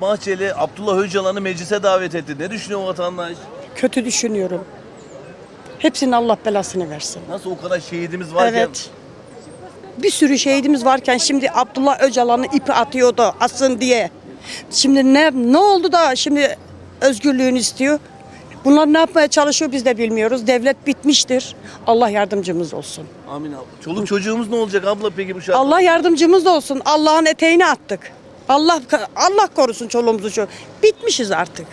Bahçeli Abdullah Öcalan'ı meclise davet etti. Ne düşünüyor vatandaş? Kötü düşünüyorum. Hepsinin Allah belasını versin. Nasıl o kadar şehidimiz varken Evet. Bir sürü şehidimiz varken şimdi Abdullah Öcalan'ı ipi atıyordu asın diye. Şimdi ne ne oldu da şimdi özgürlüğünü istiyor? Bunlar ne yapmaya çalışıyor biz de bilmiyoruz. Devlet bitmiştir. Allah yardımcımız olsun. Amin abla. Çoluk çocuğumuz ne olacak abla peki bu şartlarda? Allah yardımcımız olsun. Allah'ın eteğini attık. Allah Allah korusun çoluğumuzu şu. Bitmişiz artık.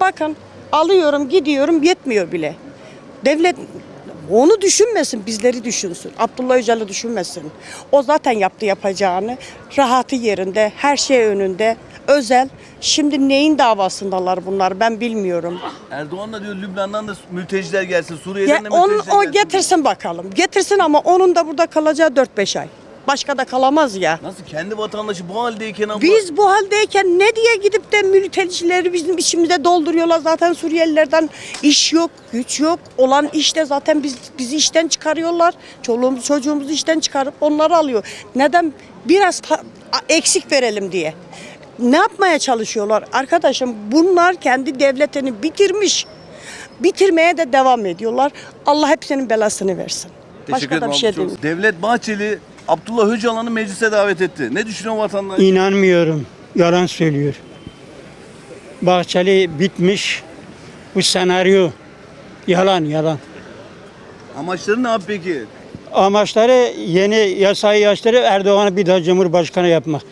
Bakın alıyorum gidiyorum yetmiyor bile. Devlet onu düşünmesin, bizleri düşünsün. Abdullah Öcalan'ı düşünmesin. O zaten yaptı yapacağını. Rahatı yerinde, her şey önünde. Özel. Şimdi neyin davasındalar bunlar ben bilmiyorum. Erdoğan da diyor Lübnan'dan da mülteciler gelsin, Ya Suriye'den de mülteciler o gelsin. getirsin bakalım. Getirsin ama onun da burada kalacağı 4-5 ay. Başka da kalamaz ya. Nasıl kendi vatandaşı bu haldeyken abla? Biz bu haldeyken ne diye gidip de mültecileri bizim içimize dolduruyorlar zaten Suriyelilerden iş yok, güç yok. Olan işte zaten biz bizi işten çıkarıyorlar. Çoluğumuzu çocuğumuzu işten çıkarıp onları alıyor. Neden? Biraz eksik verelim diye. Ne yapmaya çalışıyorlar? Arkadaşım bunlar kendi devletini bitirmiş. Bitirmeye de devam ediyorlar. Allah hepsinin belasını versin. Teşekkür Başka da bir şey değil. Devlet Bahçeli Abdullah Öcalan'ı meclise davet etti. Ne düşünüyor vatandaş? İnanmıyorum. Yalan söylüyor. Bahçeli bitmiş. Bu senaryo yalan yalan. Amaçları ne abi peki? Amaçları yeni yasayı yaşları Erdoğan'ı bir daha Cumhurbaşkanı yapmak.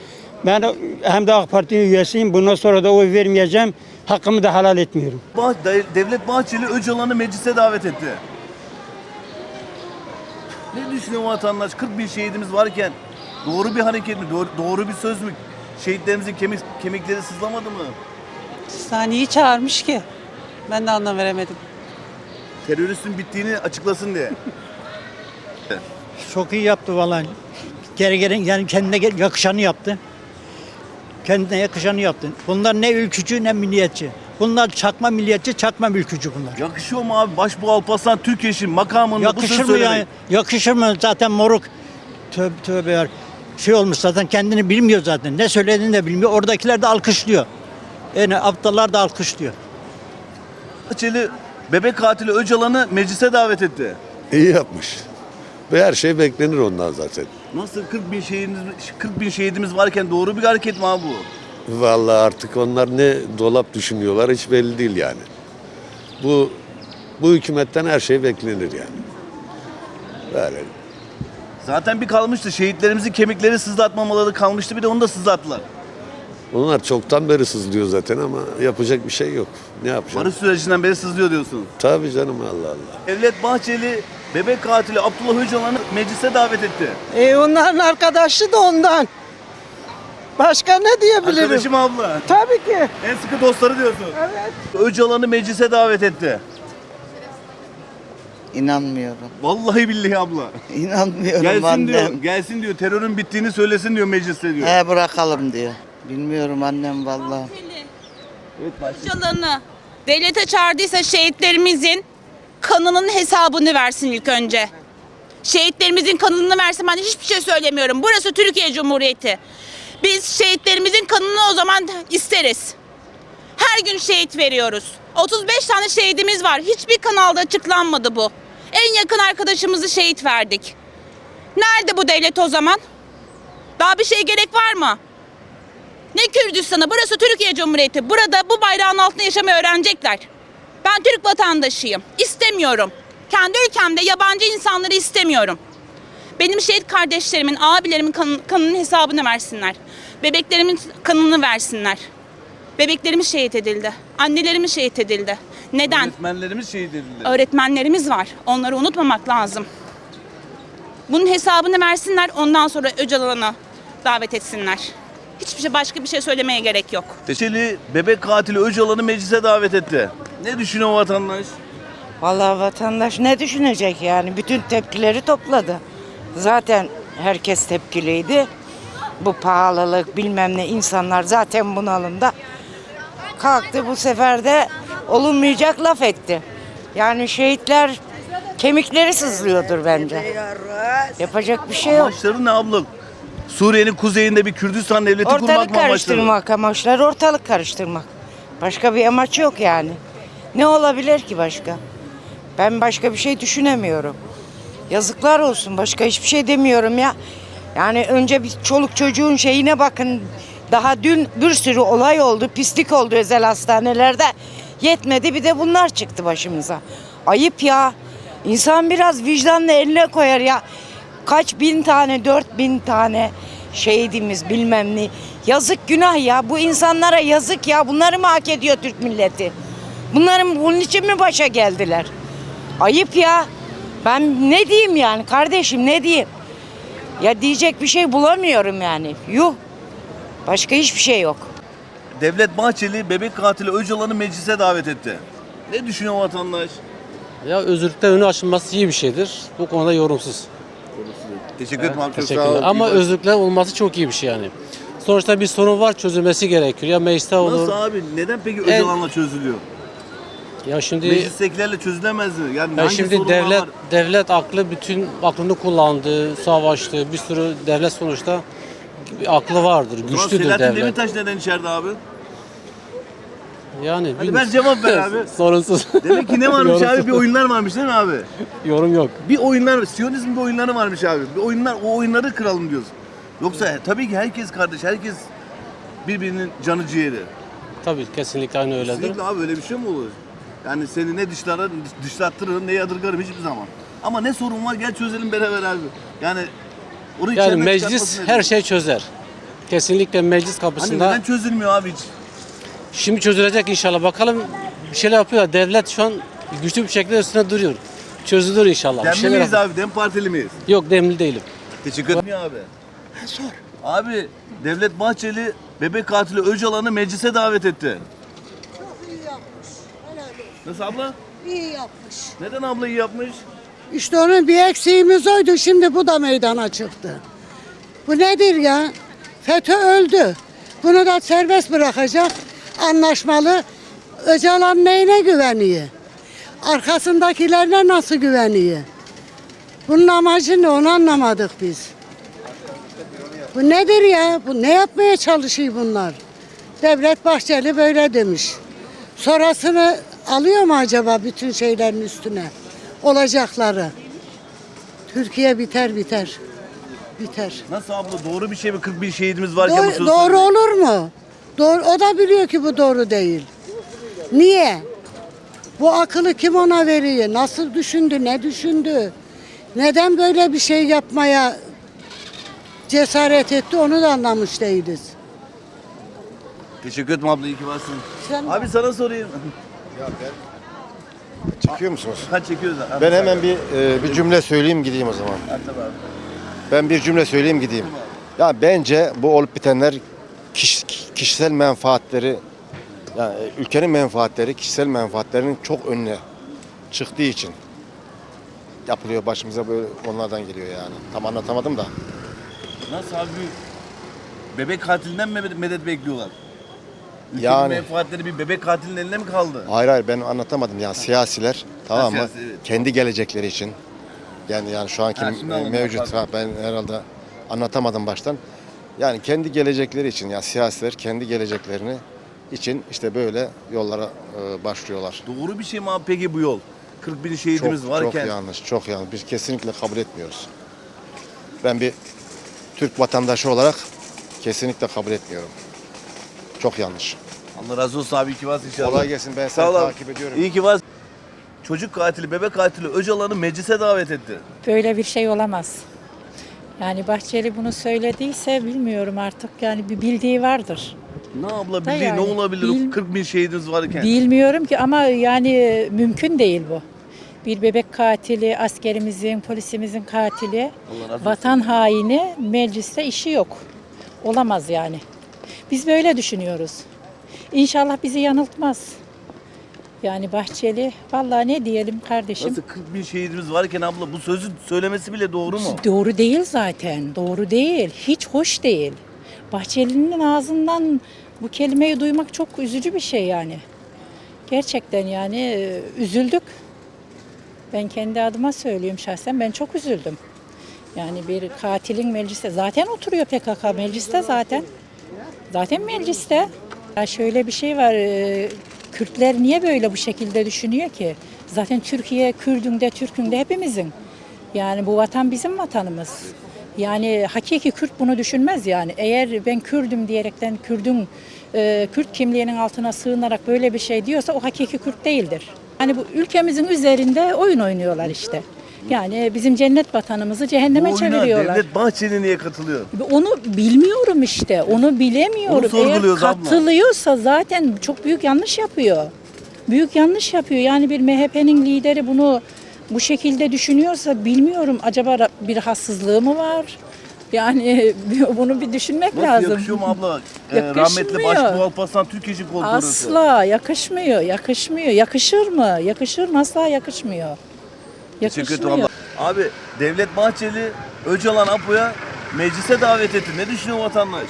Ben hem de AK Parti üyesiyim. Bundan sonra da oy vermeyeceğim. Hakkımı da helal etmiyorum. Bah- De- Devlet Bahçeli Öcalan'ı meclise davet etti. Ne düşünüyor vatandaş? 40 bin şehidimiz varken doğru bir hareket mi? Doğru, doğru bir söz mü? Şehitlerimizin kemik, kemikleri sızlamadı mı? Saniyeyi çağırmış ki. Ben de anlam veremedim. Teröristin bittiğini açıklasın diye. Çok iyi yaptı vallahi. Geri geri yani kendine yakışanı yaptı. Kendine yakışanı yaptı. Bunlar ne ülkücü ne milliyetçi. Bunlar çakma milliyetçi, çakma ülkücü bunlar. Yakışıyor mu abi? Başbuğ Alparslan Türkeş'in makamında bu Yakışır sözü mı söylemek? ya? Yakışır mı? Zaten moruk. Tövbe tövbe ya. Şey olmuş zaten kendini bilmiyor zaten. Ne söylediğini de bilmiyor. Oradakiler de alkışlıyor. Yani aptallar da alkışlıyor. Bahçeli bebek katili Öcalan'ı meclise davet etti. İyi yapmış. Ve her şey beklenir ondan zaten. Nasıl 40 bin şehidimiz, 40 bin şehidimiz varken doğru bir hareket mi abi bu? Vallahi artık onlar ne dolap düşünüyorlar hiç belli değil yani. Bu bu hükümetten her şey beklenir yani. Böyle. Zaten bir kalmıştı. Şehitlerimizin kemikleri sızlatmamaları kalmıştı. Bir de onu da sızlattılar. Onlar çoktan beri sızlıyor zaten ama yapacak bir şey yok. Ne yapacak? Barış sürecinden beri sızlıyor diyorsun. Tabii canım Allah Allah. Devlet Bahçeli bebek katili Abdullah Öcalan'ı meclise davet etti. E onların arkadaşı da ondan. Başka ne diyebilirim? Arkadaşım abla. Tabii ki. En sıkı dostları diyorsun. Evet. Öcalan'ı meclise davet etti. İnanmıyorum. Vallahi billahi abla. İnanmıyorum Gelsin annem. diyor. Gelsin diyor. Terörün bittiğini söylesin diyor mecliste diyor. He bırakalım diyor. Bilmiyorum annem vallahi. Evet. Öcalan'ı devlete çağırdıysa şehitlerimizin kanının hesabını versin ilk önce. Şehitlerimizin kanını versin ben hiçbir şey söylemiyorum. Burası Türkiye Cumhuriyeti. Biz şehitlerimizin kanını o zaman isteriz. Her gün şehit veriyoruz. 35 tane şehidimiz var. Hiçbir kanalda açıklanmadı bu. En yakın arkadaşımızı şehit verdik. Nerede bu devlet o zaman? Daha bir şey gerek var mı? Ne Kürdistan'ı? Burası Türkiye Cumhuriyeti. Burada bu bayrağın altında yaşamayı öğrenecekler. Ben Türk vatandaşıyım. İstemiyorum. Kendi ülkemde yabancı insanları istemiyorum. Benim şehit kardeşlerimin, abilerimin kan- kanının hesabını versinler. Bebeklerimin kanını versinler. Bebeklerimiz şehit edildi. Annelerimiz şehit edildi. Neden? Öğretmenlerimiz şehit edildi. Öğretmenlerimiz var. Onları unutmamak lazım. Bunun hesabını versinler. Ondan sonra Öcalan'ı davet etsinler. Hiçbir şey başka bir şey söylemeye gerek yok. Bahçeli bebek katili Öcalan'ı meclise davet etti. Ne düşünüyor vatandaş? Vallahi vatandaş ne düşünecek yani? Bütün tepkileri topladı. Zaten herkes tepkiliydi. Bu pahalılık bilmem ne insanlar zaten bunalımda. Kalktı bu sefer de olunmayacak laf etti. Yani şehitler kemikleri sızlıyordur bence. Yapacak bir şey yok. Amaçları ne abla? Suriye'nin kuzeyinde bir Kürdistan devleti kurmak Ortalık mı amaçladı? karıştırmak amaçlar, ortalık karıştırmak. Başka bir amaç yok yani. Ne olabilir ki başka? Ben başka bir şey düşünemiyorum. Yazıklar olsun başka hiçbir şey demiyorum ya. Yani önce bir çoluk çocuğun şeyine bakın. Daha dün bir sürü olay oldu, pislik oldu özel hastanelerde. Yetmedi bir de bunlar çıktı başımıza. Ayıp ya. İnsan biraz vicdanla eline koyar ya. Kaç bin tane, dört bin tane şehidimiz bilmem ne. Yazık günah ya. Bu insanlara yazık ya. Bunları mı hak ediyor Türk milleti? Bunların bunun için mi başa geldiler? Ayıp ya. Ben ne diyeyim yani kardeşim ne diyeyim? Ya diyecek bir şey bulamıyorum yani. Yuh. Başka hiçbir şey yok. Devlet Bahçeli bebek katili Öcalan'ı meclise davet etti. Ne düşünüyor vatandaş? Ya özürlükten önü açılması iyi bir şeydir. Bu konuda yorumsuz. Teşekkür ederim abi. Çok sağ Teşekkürler. ol. Ama İyi bak. özürlükler olması çok iyi bir şey yani. Sonuçta bir sorun var çözülmesi gerekiyor. Ya mecliste olur. Nasıl abi? Neden peki Öcalan'la çözülüyor? Ya şimdi Meclistekilerle çözülemez mi? Yani ya hangi şimdi sorunlar devlet var? devlet aklı bütün aklını kullandı, savaştı. Bir sürü devlet sonuçta bir aklı vardır, zaman güçlüdür Selahattin devlet. Demirtaş neden içeride abi? Yani Hadi bilmiyorum. ver cevap ver abi. Sorunsuz. Demek ki ne varmış abi? Bir oyunlar varmış değil mi abi? Yorum yok. Bir oyunlar, Siyonizm bir oyunları varmış abi. Bir oyunlar, o oyunları kıralım diyoruz. Yoksa tabii ki herkes kardeş, herkes birbirinin canı ciğeri. Tabii kesinlikle aynı öyledir. Kesinlikle abi öyle bir şey mi olur? Yani seni ne dışlara, dışlattırırım ne yadırgarım hiçbir zaman. Ama ne sorun var gel çözelim beraber abi. Yani onu Yani içeriden meclis çıkartmasın her dedim. şey çözer. Kesinlikle meclis Hani kapısında neden çözülmüyor abi hiç? Şimdi çözülecek inşallah. Bakalım bir şeyler yapıyorlar. Devlet şu an güçlü bir şekilde üstüne duruyor. Çözülür inşallah. Bir Demli şeyler miyiz yap- abi? Dem partili miyiz? Yok demli değilim. Teşekkür ederim abi. Sor. Abi Devlet Bahçeli bebek katili Öcalan'ı meclise davet etti. Nasıl abla? İyi yapmış. Neden abla iyi yapmış? İşte onun bir eksiğimiz oydu. Şimdi bu da meydana çıktı. Bu nedir ya? FETÖ öldü. Bunu da serbest bırakacak. Anlaşmalı. Öcalan neyine güveniyor? Arkasındakilerine nasıl güveniyor? Bunun amacı ne onu anlamadık biz. Bu nedir ya? Bu ne yapmaya çalışıyor bunlar? Devlet Bahçeli böyle demiş. Sonrasını alıyor mu acaba bütün şeylerin üstüne? Olacakları. Türkiye biter biter. Biter. Nasıl abla doğru bir şey mi? 41 şehidimiz varken bu Doğru, doğru olur mu? Doğru, o da biliyor ki bu doğru değil. Niye? Bu akıllı kim ona veriyor? Nasıl düşündü? Ne düşündü? Neden böyle bir şey yapmaya cesaret etti onu da anlamış değiliz. Teşekkür ederim abla iyi ki varsın. Sen Abi sana sorayım. Çekiyor musunuz? Kaç çekiyoruz abi? Ben hemen bir e, bir cümle söyleyeyim gideyim o zaman. Ha, tabii abi. Ben bir cümle söyleyeyim gideyim. Ya bence bu olup bitenler kiş- kişisel menfaatleri yani ülkenin menfaatleri kişisel menfaatlerinin çok önüne çıktığı için yapılıyor başımıza böyle onlardan geliyor yani. Tam anlatamadım da. Nasıl abi? Bebek katilinden mi medet bekliyorlar? Ülkenin Yani- menfaatleri bir bebek katilinin eline mi kaldı? Hayır hayır ben anlatamadım yani siyasiler tamam mı? siyasi. Kendi gelecekleri için yani yani şu anki Ha, mevcut ha, ben herhalde anlatamadım baştan. Yani kendi gelecekleri için yani siyasiler kendi geleceklerini için işte böyle yollara e, başlıyorlar. Doğru bir şey mi abi peki bu yol? 40 bin şehidimiz Çok, varken. çok yanlış, çok yanlış. Biz kesinlikle kabul etmiyoruz. Ben bir Türk vatandaşı olarak kesinlikle kabul etmiyorum. Çok yanlış. Allah razı olsun abi iyi ki varsın inşallah. Kolay gelsin ben Sağ seni ol abi. takip ediyorum. İyi ki varsın. Çocuk katili, bebek katili Öcalan'ı meclise davet etti. Böyle bir şey olamaz. Yani Bahçeli bunu söylediyse bilmiyorum artık yani bir bildiği vardır. Ne abla Da bildiği yani, ne olabilir bil- 40 bin şehidimiz varken? Bilmiyorum ki ama yani mümkün değil bu. Bir bebek katili, askerimizin, polisimizin katili, Allah razı olsun. vatan haini mecliste işi yok. Olamaz yani. Biz böyle düşünüyoruz. İnşallah bizi yanıltmaz. Yani Bahçeli, vallahi ne diyelim kardeşim. Nasıl 40 bin şehidimiz varken abla bu sözü söylemesi bile doğru mu? Doğru değil zaten. Doğru değil. Hiç hoş değil. Bahçeli'nin ağzından bu kelimeyi duymak çok üzücü bir şey yani. Gerçekten yani e, üzüldük. Ben kendi adıma söyleyeyim şahsen ben çok üzüldüm. Yani bir katilin mecliste zaten oturuyor PKK mecliste zaten. Zaten mecliste. Ya şöyle bir şey var. e, Kürtler niye böyle bu şekilde düşünüyor ki? Zaten Türkiye Kürdün de Türk'ün de hepimizin. Yani bu vatan bizim vatanımız. Yani hakiki Kürt bunu düşünmez yani. Eğer ben Kürdüm diyerekten Kürdün e, Kürt kimliğinin altına sığınarak böyle bir şey diyorsa o hakiki Kürt değildir. Yani bu ülkemizin üzerinde oyun oynuyorlar işte. Yani bizim cennet vatanımızı cehenneme oyuna çeviriyorlar. Devlet Bahçeli niye katılıyor? Onu bilmiyorum işte. Onu bilemiyorum. Onu sorguluyoruz Eğer abla. katılıyorsa zaten çok büyük yanlış yapıyor. Büyük yanlış yapıyor. Yani bir MHP'nin lideri bunu bu şekilde düşünüyorsa bilmiyorum. Acaba bir hassızlığı mı var? Yani bunu bir düşünmek Nasıl lazım. yakışıyor mu abla? Ee, Yakışmıyor. rahmetli Başbuğ Alparslan Türkiye'ci koltuğu Asla yakışmıyor. Yakışmıyor. Yakışır mı? Yakışır mı? Asla yakışmıyor. Yakışmıyor. Abi Devlet Bahçeli Öcalan Apo'ya meclise davet etti. Ne düşünüyor vatandaş?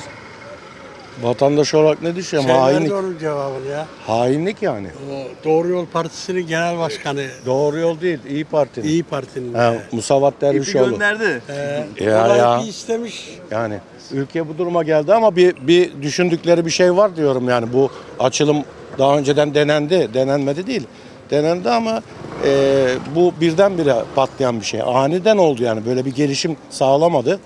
Vatandaş olarak ne düşünüyor? Sen Hainlik. ver onun cevabını ya. Hainlik yani. O Doğru Yol Partisi'nin genel başkanı Doğru yol değil. İyi Parti'nin. İyi Parti'nin. Ha, de. Musavat İpi Dervişoğlu. gönderdi. Ee, Ya, o da ya. ipi istemiş. Yani ülke bu duruma geldi ama bir, bir düşündükleri bir şey var diyorum yani bu açılım daha önceden denendi, denenmedi değil. Denendi ama e, bu birdenbire patlayan bir şey. Aniden oldu yani böyle bir gelişim sağlamadı.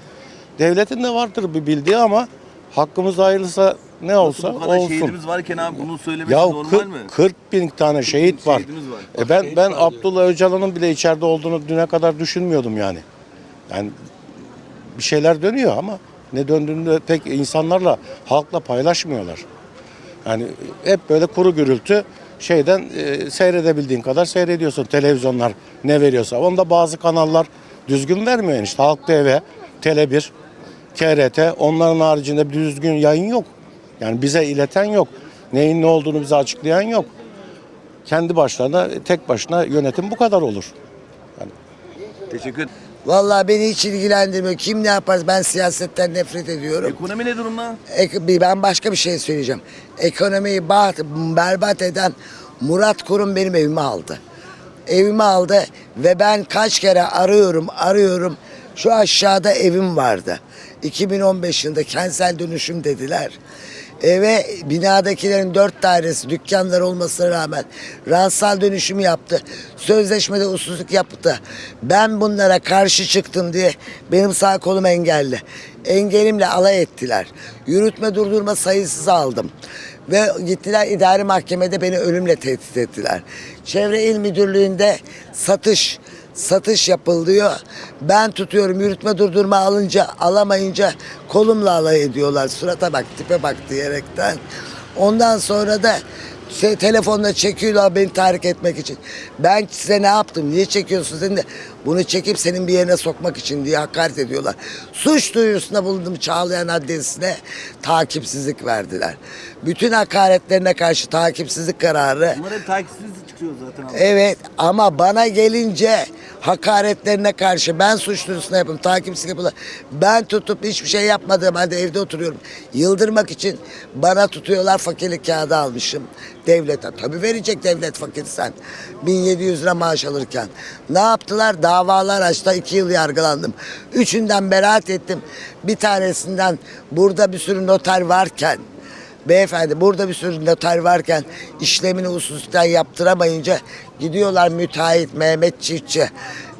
Devletin de vardır bir bildiği ama hakkımız hayırlısa ne olsa Bu kadar olsun. şehidimiz varken abi bunu söylemesi Ya normal 40, mi? 40 bin tane şehit var. Şehidimiz var. E ben şehit ben var. Abdullah Öcalan'ın bile içeride olduğunu düne kadar düşünmüyordum yani. Yani bir şeyler dönüyor ama ne döndüğünü de pek insanlarla, halkla paylaşmıyorlar. Yani hep böyle kuru gürültü şeyden e, seyredebildiğin kadar seyrediyorsun televizyonlar ne veriyorsa. Onda bazı kanallar düzgün vermiyor işte. Halk TV, Tele1, KRT onların haricinde bir düzgün yayın yok. Yani bize ileten yok. Neyin ne olduğunu bize açıklayan yok. Kendi başlarına tek başına yönetim bu kadar olur. Teşekkür ederim. Vallahi beni hiç ilgilendirmiyor. Kim ne yapar ben siyasetten nefret ediyorum. Ekonomi ne durumda? Ek- ben başka bir şey söyleyeceğim. Ekonomiyi bat, berbat eden Murat Kurum benim evimi aldı. Evimi aldı ve ben kaç kere arıyorum arıyorum. Şu aşağıda evim vardı. 2015 yılında kentsel dönüşüm dediler. Eve binadakilerin dört dairesi dükkanlar olmasına rağmen ransal dönüşüm yaptı. Sözleşmede usulsüzlük yaptı. Ben bunlara karşı çıktım diye benim sağ kolum engelli. Engelimle alay ettiler. Yürütme durdurma sayısız aldım. Ve gittiler idari mahkemede beni ölümle tehdit ettiler. Çevre İl Müdürlüğü'nde satış satış yapılıyor. Ben tutuyorum yürütme durdurma alınca alamayınca kolumla alay ediyorlar. Surata bak tipe bak diyerekten. Ondan sonra da şey, telefonla çekiyorlar beni tahrik etmek için. Ben size ne yaptım? Niye çekiyorsun dedim de bunu çekip senin bir yerine sokmak için diye hakaret ediyorlar. Suç duyurusunda bulundum Çağlayan Adliyesi'ne takipsizlik verdiler. Bütün hakaretlerine karşı takipsizlik kararı Bunlar hep takipsiz çıkıyor zaten abi. Evet ama bana gelince hakaretlerine karşı ben suç duyurusunu yapayım, takipsizlik yapıyorlar. Ben tutup hiçbir şey yapmadığım halde evde oturuyorum. Yıldırmak için bana tutuyorlar fakirlik kağıdı almışım devlete. Tabii verecek devlet fakir sen. 1700 lira maaş alırken. Ne yaptılar? Davalar açtı. iki yıl yargılandım. Üçünden beraat ettim. Bir tanesinden burada bir sürü noter varken Beyefendi burada bir sürü noter varken işlemini usulsüzden yaptıramayınca gidiyorlar müteahhit Mehmet Çiftçi,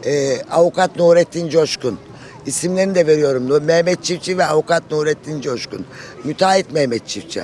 e, avukat Nurettin Coşkun. İsimlerini de veriyorum. Mehmet Çiftçi ve avukat Nurettin Coşkun. Müteahhit Mehmet Çiftçi.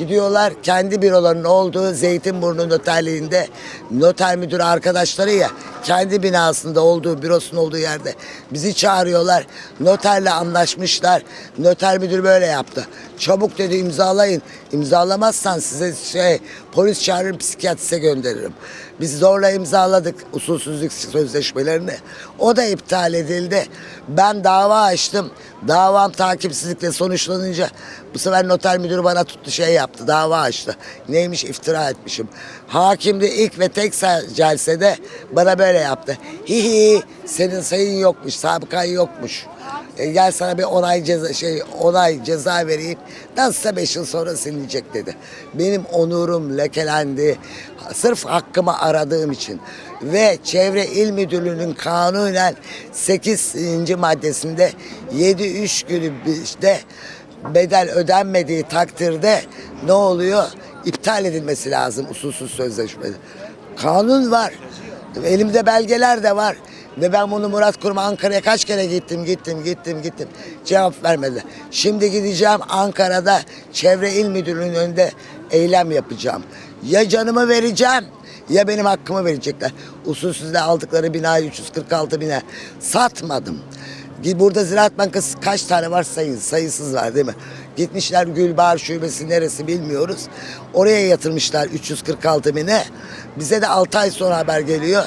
Gidiyorlar kendi bürolarının olduğu Zeytinburnu noterliğinde noter müdürü arkadaşları ya kendi binasında olduğu bürosunun olduğu yerde bizi çağırıyorlar. Noterle anlaşmışlar. Noter müdür böyle yaptı. Çabuk dedi imzalayın. İmzalamazsan size şey polis çağırırım psikiyatriste gönderirim. Biz zorla imzaladık usulsüzlük sözleşmelerini. O da iptal edildi. Ben dava açtım. Davam takipsizlikle sonuçlanınca bu sefer noter müdürü bana tuttu şey yaptı. Dava açtı. Neymiş iftira etmişim. Hakim de ilk ve tek celsede bana böyle yaptı. Hi hi senin sayın yokmuş, sabıkan yokmuş. E, gel sana bir onay ceza şey onay ceza vereyim. Nasılsa 5 yıl sonra silinecek dedi. Benim onurum lekelendi. Sırf hakkımı aradığım için ve Çevre İl Müdürlüğü'nün kanunen 8. maddesinde 7-3 günü işte bedel ödenmediği takdirde ne oluyor? İptal edilmesi lazım usulsüz sözleşme. Kanun var. Elimde belgeler de var. Ve ben bunu Murat Kurum'a Ankara'ya kaç kere gittim, gittim, gittim, gittim. Cevap vermedi. Şimdi gideceğim Ankara'da Çevre İl Müdürlüğü'nün önünde eylem yapacağım. Ya canımı vereceğim ya benim hakkımı verecekler. Usulsüzle aldıkları binayı 346 bine satmadım. Burada Ziraat Bankası kaç tane var sayın, sayısız var değil mi? Gitmişler Gülbahar Şubesi neresi bilmiyoruz. Oraya yatırmışlar 346 bine. Bize de 6 ay sonra haber geliyor.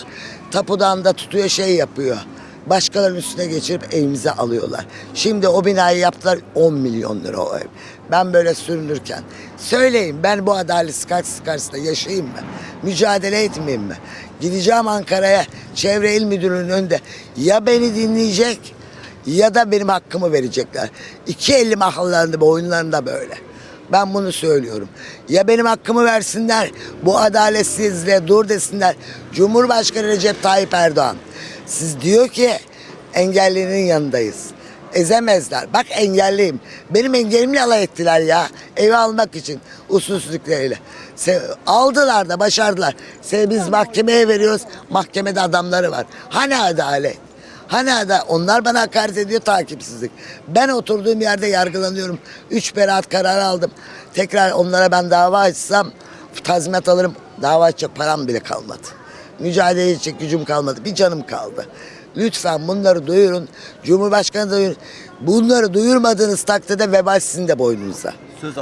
Tapudan da tutuyor şey yapıyor. Başkalarının üstüne geçirip evimize alıyorlar. Şimdi o binayı yaptılar 10 milyon lira o ev. Ben böyle sürünürken. Söyleyin ben bu karşısı karşısında yaşayayım mı? Mücadele etmeyeyim mi? Gideceğim Ankara'ya Çevre İl Müdürlüğü'nün önünde. Ya beni dinleyecek ya da benim hakkımı verecekler. İki elli mahallarında boyunlarında böyle. Ben bunu söylüyorum. Ya benim hakkımı versinler, bu adaletsizliğe dur desinler. Cumhurbaşkanı Recep Tayyip Erdoğan. Siz diyor ki engellinin yanındayız. Ezemezler. Bak engelliyim. Benim engelimle alay ettiler ya. Evi almak için usulsüzlükleriyle. Se- aldılar da başardılar. Se- biz mahkemeye veriyoruz. Mahkemede adamları var. Hani adalet? Hani ada onlar bana hakaret ediyor takipsizlik. Ben oturduğum yerde yargılanıyorum. Üç beraat kararı aldım. Tekrar onlara ben dava açsam tazminat alırım. Dava açacak param bile kalmadı. Mücadele edecek gücüm kalmadı. Bir canım kaldı. Lütfen bunları duyurun. Cumhurbaşkanı da duyurun. Bunları duyurmadığınız takdirde vebal sizin de boynunuza. Söz.